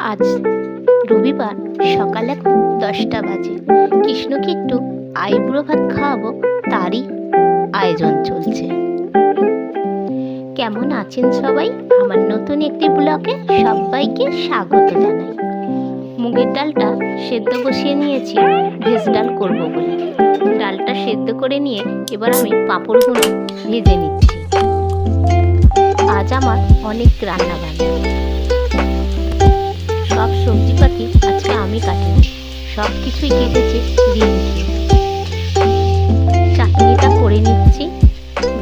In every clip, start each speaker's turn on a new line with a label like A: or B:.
A: আজ রবিবার সকাল এখন দশটা বাজে। কৃষ্ণকে একটু আইবুড়ো ভাত খাওয়াবো? তারই আয়োজন চলছে। কেমন আছেন সবাই? আমার নতুন একটি ব্লগে সবাইকে স্বাগত জানাই। মুগের ডালটা সেদ্ধ বসিয়ে নিয়েছি, ভেজ ডাল করব বলে। ডালটা সেদ্ধ করে নিয়ে এবার আমি পাঁপড়গুলো ভেজে নিচ্ছি। আজ আমার অনেক রান্না বান্না আমি কাটিনি। সব কিছুই কেটেছে রিঙ্কি চাটনিটা করে নিচ্ছি।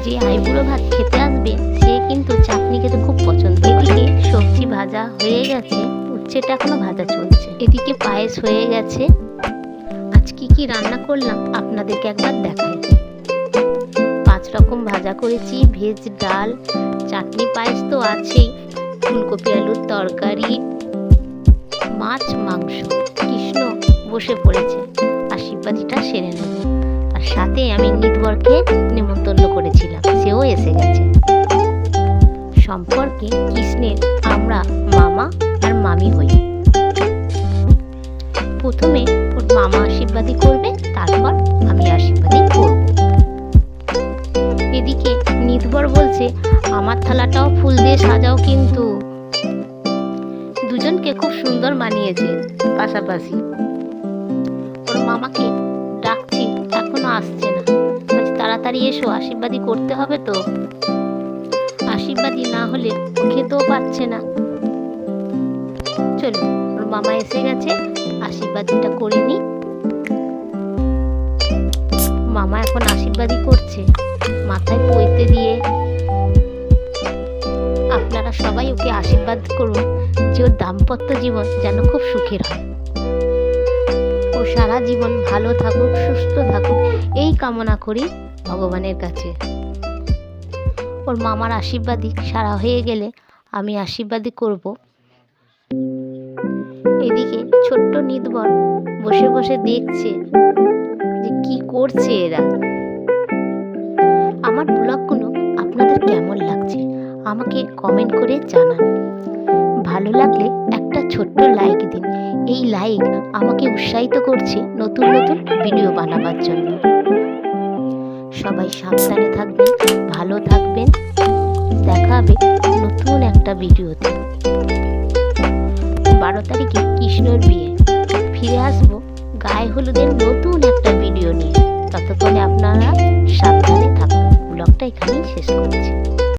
A: যে আইবুড়ো ভাত খেতে আসবে, সে কিন্তু চাটনি খেতে খুব পছন্দ। এদিকে সবজি ভাজা হয়ে গেছে, উচ্ছেটা এখনও ভাজা চলছে। এদিকে পায়েস হয়ে গেছে। আজ কি কি রান্না করলাম, আপনাদেরকে একবার দেখাই। পাঁচ রকম ভাজা করেছি, ভেজ ডাল, চাটনি পায়েস তো আছেই। ফুলকপি আলুর তরকারি মাছ, মাংস, কৃষ্ণ বসে পড়েছে। আশীর্বাদীটা সেরে নেব আর সাথে আমি নিদবরকে নেমন্তন্ন করেছিলাম। সেও এসে গেছে। সম্পর্কে কৃষ্ণের আমরা মামা আর মামি হই। প্রথমে ওর মামা আশীর্বাদী করবে, তারপর আমি আশীর্বাদী করব। এদিকে নিদবর বলছে, আমার থালাটাও ফুল দিয়ে সাজাও কিন্তু। দুজনকে খুব সুন্দর মানিয়েছে, পাশাপাশি। ওর মামাকে ডাকছি, এখনও আসছে না। তাড়াতাড়ি এসো আশীর্বাদী করতে হবে তো। আশীর্বাদী না হলে খেতেও পাচ্ছে না। চলো, ওর মামা এসে গেছে, আশীর্বাদীটা করে নি। মামা এখন আশীর্বাদী করছে, মাথায় পইতে দিয়ে। আপনারা সবাই ওকে আশীর্বাদ করুন। যে ওর দাম্পত্য জীবন যেন খুব সুখের হয়। ও সারা জীবন ভালো থাকুক, সুস্থ থাকুক, এই কামনা করি ভগবানের কাছে। ওর মামার আশীর্বাদই সারা হয়ে গেলে আমি আশীর্বাদই করব। এদিকে ছোট্ট নিদবর বসে বসে দেখছে যে কি করছে এরা। আমার ব্লগগুলো আপনাদের কেমন লাগছে? আমাকে কমেন্ট করে জানান। লাগলে একটা ছোট্ট লাইক দিন। এই লাইক আমাকে উৎসাহিত করছে নতুন নতুন ভিডিও বানাবার জন্য। সবাই সাবধানে থাকবেন, ভালো থাকবেন। দেখা হবে নতুন একটা ভিডিওতে বারো তারিখে কৃষ্ণর বিয়ে। ফিরে আসব গায়ে হলুদের নতুন একটা ভিডিও নিয়ে। ততক্ষণে আপনারা সাবধানে থাকুন। ব্লগটা এখানেই শেষ